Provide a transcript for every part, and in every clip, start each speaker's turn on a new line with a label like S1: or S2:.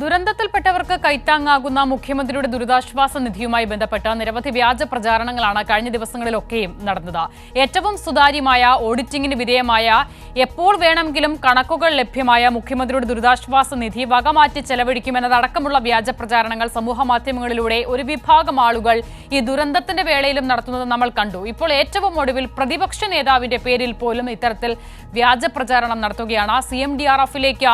S1: ദുരന്തത്തിൽപ്പെട്ടവർക്ക് കൈത്താങ്ങാകുന്ന മുഖ്യമന്ത്രിയുടെ ദുരിതാശ്വാസ നിധിയുമായി ബന്ധപ്പെട്ട നിരവധി വ്യാജ പ്രചാരണങ്ങളാണ് കഴിഞ്ഞ ദിവസങ്ങളിലൊക്കെയും നടന്നത്. ഏറ്റവും സുതാര്യമായ ഓഡിറ്റിംഗിന് വിധേയമായ എപ്പോൾ വേണമെങ്കിലും കണക്കുകൾ ലഭ്യമായ മുഖ്യമന്ത്രിയുടെ ദുരിതാശ്വാസ നിധി വകമാറ്റി ചെലവഴിക്കുമെന്നതടക്കമുള്ള വ്യാജ പ്രചാരണങ്ങൾ സമൂഹ മാധ്യമങ്ങളിലൂടെ ഒരു വിഭാഗം ആളുകൾ ഈ ദുരന്തത്തിന്റെ വേളയിലും നടത്തുന്നത് നമ്മൾ കണ്ടു. ഇപ്പോൾ ഏറ്റവും ഒടുവിൽ പ്രതിപക്ഷ നേതാവിന്റെ പേരിൽ പോലും ഇത്തരത്തിൽ വ്യാജ പ്രചാരണം നടത്തുകയാണ്. സി എം ഡി ആർ എഫിലേക്ക്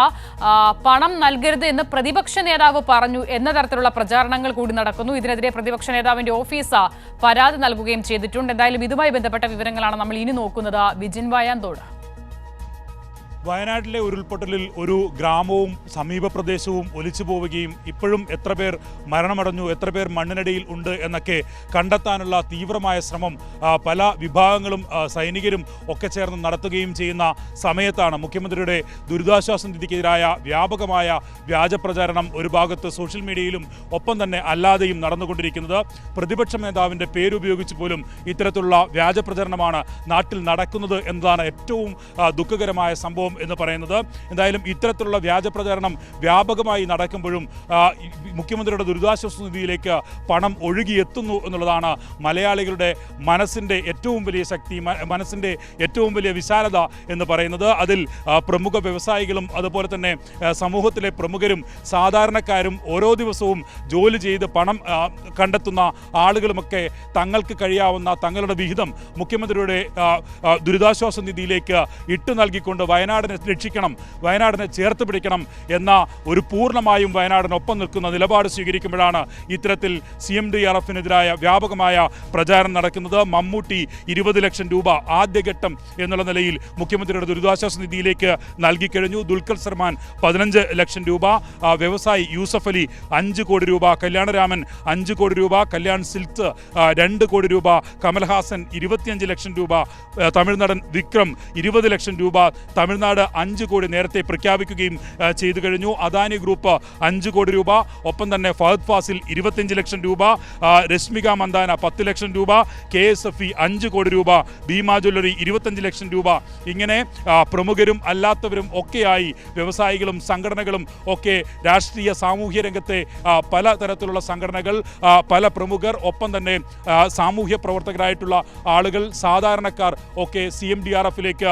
S1: പണം നൽകരുത് എന്ന് പ്രതിപക്ഷ നേതാവ് പറഞ്ഞു എന്ന തരത്തിലുള്ള പ്രചാരണങ്ങൾ കൂടി നടക്കുന്നു. ഇതിനെതിരെ പ്രതിപക്ഷ നേതാവിന്റെ ഓഫീസ് പരാതി നൽകുകയും ചെയ്തിട്ടുണ്ട്. എന്തായാലും ഇതുമായി ബന്ധപ്പെട്ട വിവരങ്ങളാണ് നമ്മൾ ഇനി നോക്കുന്നത്. വിജിൻ വായാന്തോട്.
S2: വയനാട്ടിലെ ഉരുൾപൊട്ടലിൽ ഒരു ഗ്രാമവും സമീപ പ്രദേശവും ഒലിച്ചു പോവുകയും ഇപ്പോഴും എത്ര പേർ മരണമടഞ്ഞു എത്ര പേർ മണ്ണിനടിയിൽ ഉണ്ട് എന്നൊക്കെ കണ്ടെത്താനുള്ള തീവ്രമായ ശ്രമം പല വിഭാഗങ്ങളും സൈനികരും ഒക്കെ ചേർന്ന് നടത്തുകയും ചെയ്യുന്ന സമയത്താണ് മുഖ്യമന്ത്രിയുടെ ദുരിതാശ്വാസ നിധിക്കെതിരായ വ്യാപകമായ വ്യാജപ്രചാരണം ഒരു ഭാഗത്ത് സോഷ്യൽ മീഡിയയിലും ഒപ്പം തന്നെ അല്ലാതെയും നടന്നുകൊണ്ടിരിക്കുന്നത്. പ്രതിപക്ഷ നേതാവിന്റെ പേരുപയോഗിച്ച് പോലും ഇത്തരത്തിലുള്ള വ്യാജപ്രചരണമാണ് നാട്ടിൽ നടക്കുന്നത് എന്നതാണ് ഏറ്റവും ദുഃഖകരമായ സംഭവം. എന്ന് പറയുന്നത്. എന്തായാലും ഇത്തരത്തിലുള്ള വ്യാജ പ്രചാരണം വ്യാപകമായി നടക്കുമ്പോഴും മുഖ്യമന്ത്രിയുടെ ദുരിതാശ്വാസ നിധിയിലേക്ക് പണം ഒഴുകിയെത്തുന്നു എന്നുള്ളതാണ് മലയാളികളുടെ മനസ്സിന്റെ ഏറ്റവും വലിയ ശക്തി മനസ്സിന്റെ ഏറ്റവും വലിയ വിശാലത എന്ന് പറയുന്നത്. അതിൽ പ്രമുഖ വ്യവസായികളും അതുപോലെ തന്നെ സമൂഹത്തിലെ പ്രമുഖരും സാധാരണക്കാരും ഓരോ ദിവസവും ജോലി ചെയ്ത് പണം കണ്ടെത്തുന്ന ആളുകളുമൊക്കെ തങ്ങൾക്ക് കഴിയാവുന്ന തങ്ങളുടെ വിഹിതം മുഖ്യമന്ത്രിയുടെ ദുരിതാശ്വാസ നിധിയിലേക്ക് ഇട്ടു നൽകിക്കൊണ്ട് വയനാടിനെ രക്ഷിക്കണം വയനാടിനെ ചേർത്ത് പിടിക്കണം എന്ന ഒരു പൂർണമായും വയനാടിനൊപ്പം നിൽക്കുന്ന നിലപാട് സ്വീകരിക്കുമ്പോഴാണ് ഇത്തരത്തിൽ സി എം ഡി ആർ എഫിനെതിരായ വ്യാപകമായ പ്രചാരണം നടക്കുന്നത്. മമ്മൂട്ടി ഇരുപത് ലക്ഷം രൂപ ആദ്യഘട്ടം എന്നുള്ള നിലയിൽ മുഖ്യമന്ത്രിയുടെ ദുരിതാശ്വാസ നിധിയിലേക്ക് നൽകിക്കഴിഞ്ഞു. ദുൽഖർ സൽമാൻ പതിനഞ്ച് ലക്ഷം രൂപ വ്യവസായി യൂസഫ് അലി അഞ്ച് കോടി രൂപ കല്യാണരാമൻ അഞ്ച് കോടി രൂപ കല്യാൺ സിൽക്ക് രണ്ട് കോടി രൂപ കമൽഹാസൻ ഇരുപത്തിയഞ്ച് ലക്ഷം രൂപ തമിഴ്നടൻ വിക്രം ഇരുപത് ലക്ഷം രൂപ തമിഴ്നാട് അഞ്ച് കോടി നേരത്തെ പ്രഖ്യാപിക്കുകയും ചെയ്തു കഴിഞ്ഞു. അദാനി ഗ്രൂപ്പ് അഞ്ച് കോടി രൂപ ഒപ്പം തന്നെ ഫഹദ് ഫാസിൽ ഇരുപത്തിയഞ്ച് ലക്ഷം രൂപ രശ്മിക മന്ദാന പത്ത് ലക്ഷം രൂപ കെ എസ് എഫ് ഇ അഞ്ച് കോടി രൂപ ഭീമാ ജ്വല്ലറി ഇരുപത്തഞ്ച് ലക്ഷം രൂപ. ഇങ്ങനെ പ്രമുഖരും അല്ലാത്തവരും ഒക്കെയായി വ്യവസായികളും സംഘടനകളും ഒക്കെ രാഷ്ട്രീയ സാമൂഹ്യ രംഗത്തെ പല തരത്തിലുള്ള സംഘടനകൾ പല പ്രമുഖർ ഒപ്പം തന്നെ സാമൂഹ്യ പ്രവർത്തകരായിട്ടുള്ള ആളുകൾ സാധാരണക്കാർ ഒക്കെ സി എം ഡി ആർ എഫിലേക്ക്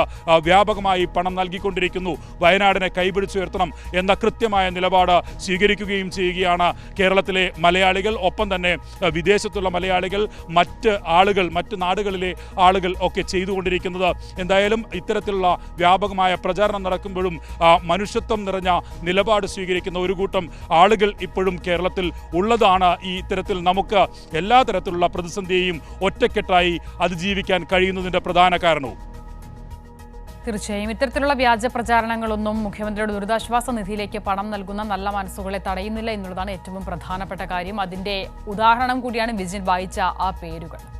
S2: വ്യാപകമായി പണം നൽകിക്കൊണ്ടിരിക്കുന്നു. വയനാടിനെ കൈപിടിച്ചുയർത്തണം എന്ന കൃത്യമായ നിലപാട് സ്വീകരിക്കുകയും ചെയ്യുകയാണ് കേരളത്തിലെ മലയാളികൾ. ഒപ്പം തന്നെ വിദേശത്തുള്ള മലയാളികൾ മറ്റ് ആളുകൾ മറ്റ് നാടുകളിലെ ആളുകൾ ഒക്കെ ചെയ്തുകൊണ്ടിരിക്കുന്നത്. എന്തായാലും ഇത്തരത്തിലുള്ള വ്യാപകമായ പ്രചാരണം നടക്കുമ്പോഴും മനുഷ്യത്വം നിറഞ്ഞ നിലപാട് സ്വീകരിക്കുന്ന ഒരു കൂട്ടം ആളുകൾ ഇപ്പോഴും കേരളത്തിൽ ഉള്ളതാണ് ഈ ഇത്തരത്തിൽ നമുക്ക് എല്ലാ തരത്തിലുള്ള പ്രതിസന്ധിയെയും ഒറ്റക്കെട്ടായി അതിജീവിക്കാൻ കഴിയുന്നതിന്റെ പ്രധാന കാരണവും.
S1: തീർച്ചയായും. ഇത്തരത്തിലുള്ള വ്യാജ പ്രചാരണങ്ങളൊന്നും മുഖ്യമന്ത്രിയുടെ ദുരിതാശ്വാസ നിധിയിലേക്ക് പണം നൽകുന്ന നല്ല മനസ്സുകളെ തടയുന്നില്ല എന്നുള്ളതാണ് ഏറ്റവും പ്രധാനപ്പെട്ട കാര്യം. അതിന്റെ ഉദാഹരണം കൂടിയാണ് വിജിൻ വായിച്ച ആ പേരുകൾ.